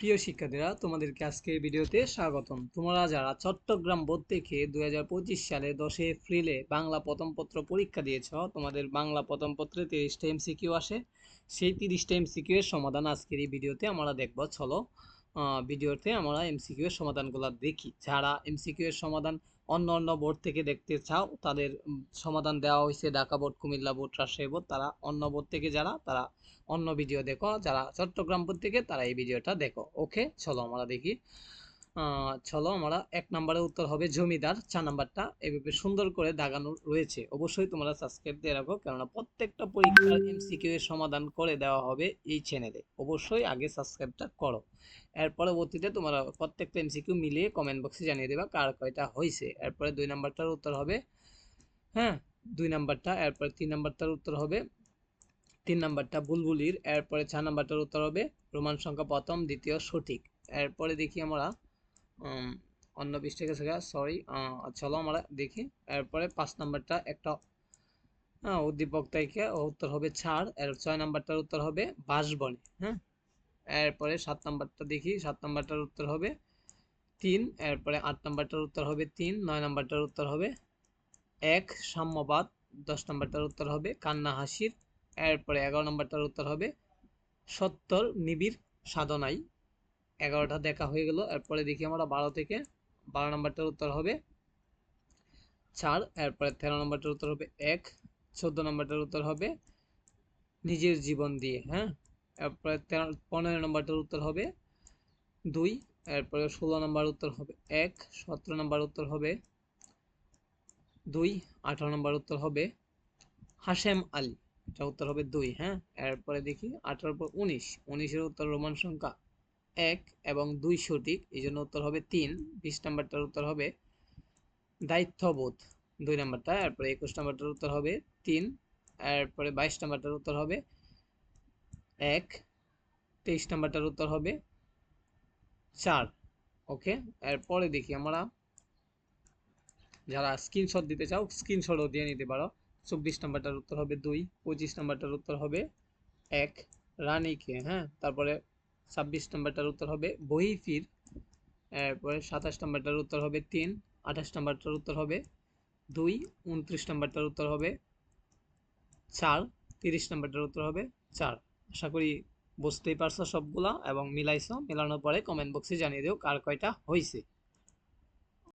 প্রিয় শিক্ষার্থীরা, তোমাদেরকে আজকে ভিডিওতে স্বাগতম। তোমরা যারা চট্টগ্রাম বোর্ড থেকে দু হাজার পঁচিশ সালে দশে এপ্রিলে বাংলা প্রথম পত্র পরীক্ষা দিয়েছ, তোমাদের বাংলা প্রথম পত্রে তিরিশটা এমসিকিউ আসে। সেই তিরিশটা এমসিকিউ এর সমাধান আজকের এই ভিডিওতে আমরা দেখব। চলো ভিডিওতে আমরা এমসিকিউ এর সমাধানগুলো দেখি। যারা এমসিকিউ এর সমাধান অন্য অন্য বোর্ড থেকে দেখতে চাও, তাদের সমাধান দেওয়া হয়েছে Dhaka board, Comilla board, Rajshahi board. তারা অন্য বোর্ড থেকে যারা, তারা অন্য ভিডিও দেখো। যারা চট্টগ্রাম বোর্ড থেকে, তারা এই ভিডিওটা দেখো। ওকে চলো আমরা দেখি। চলো আমরা এক নম্বরের উত্তর হবে জমিদার, চার নাম্বারটা এভাবে সুন্দর করে দাগানো রয়েছে। অবশ্যই তোমরা সাবস্ক্রাইব দিয়ে রাখো, কেননা প্রত্যেকটা পরীক্ষার এমসিকিউ এর সমাধান করে দেওয়া হবে এই চ্যানেলে অবশ্যই আগে সাবস্ক্রাইবটা করো। এর পরবর্তীতে তোমরা প্রত্যেকটা এমসিকিউ মিলিয়ে কমেন্ট বক্সে জানিয়ে দেবা কার কয়টা হয়েছে এরপরে দুই নাম্বারটার উত্তর হবে হ্যাঁ দুই নাম্বারটা, এরপরে তিন নাম্বারটার উত্তর হবে, তিন নাম্বারটা বুলবুলির, এরপরে চার নাম্বারটার উত্তর হবে, রোমান সংখ্যা প্রথম, দ্বিতীয় সঠিক। এরপরে দেখি আমরা অন্য পৃষ্ঠে গেছে সরি চলো আমরা দেখি। এরপরে পাঁচ নাম্বারটা একটা হ্যাঁ উদ্দীপক থেকে উত্তর হবে ছাড়, এর ছয় নাম্বারটার উত্তর হবে বাঁশবনে হ্যাঁ? এরপরে সাত নাম্বারটা দেখি, সাত নাম্বারটার উত্তর হবে তিন, এরপরে আট নাম্বারটার উত্তর হবে তিন, নয় নাম্বারটার উত্তর হবে এক, সাম্যবাদ, দশ নাম্বারটার উত্তর হবে কান্না হাসির, এরপরে এগারো নম্বরটার উত্তর হবে সত্তর, নিবিড় সাধনাই এগারোটা দেখা হয়ে গেল। এরপরে দেখি আমরা বারো থেকে বারো নম্বরটার উত্তর হবে চার, এরপরে তেরো নম্বরটার উত্তর হবে এক, চোদ্দ নম্বরটার উত্তর হবে নিজের জীবন দিয়ে হ্যাঁ? এরপরে তেরো, পনেরো নম্বরটার উত্তর হবে দুই, এরপরে ষোলো নম্বর উত্তর হবে এক, সতেরো নম্বর উত্তর হবে দুই, আঠারো নম্বর উত্তর হবে হাশেম আলী। এটা উত্তর হবে দুই হ্যাঁ? এরপরে দেখি আঠারোর পর উনিশ, উনিশের উত্তর রোমান সংখ্যা এক এবং দুই সঠিক, এই জন্য উত্তর হবে তিন। বিশ নাম্বারটার উত্তর হবে দায়িত্ববোধ, দুই নাম্বারটা। এরপরে একুশ নাম্বারটার উত্তর হবে তিন। এরপরে বাইশ নাম্বারটার উত্তর হবে এক। তেইশ নাম্বারটার উত্তর হবে চার। ওকে? এরপরে দেখি আমরা যারা স্ক্রিনশট দিতে চাও, স্ক্রিনশটও দিয়ে নিতে পারো। চব্বিশ নাম্বারটার উত্তর হবে দুই, পঁচিশ নাম্বারটার উত্তর হবে এক। রানীকে হ্যাঁ? তারপরে ছাব্বিশ নম্বরটার উত্তর হবে বহিফির, এরপরে সাতাশ নাম্বারটার উত্তর হবে তিন, আঠাশ নম্বরটার উত্তর হবে দুই, উনত্রিশ নাম্বারটার উত্তর হবে চার, তিরিশ নম্বরটার উত্তর হবে চার। আশা করি বুঝতেই পারছ সবগুলা এবং মিলাইছো, মেলানোর পরে কমেন্ট বক্সে জানিয়ে দিও কার কয়টা হয়েছে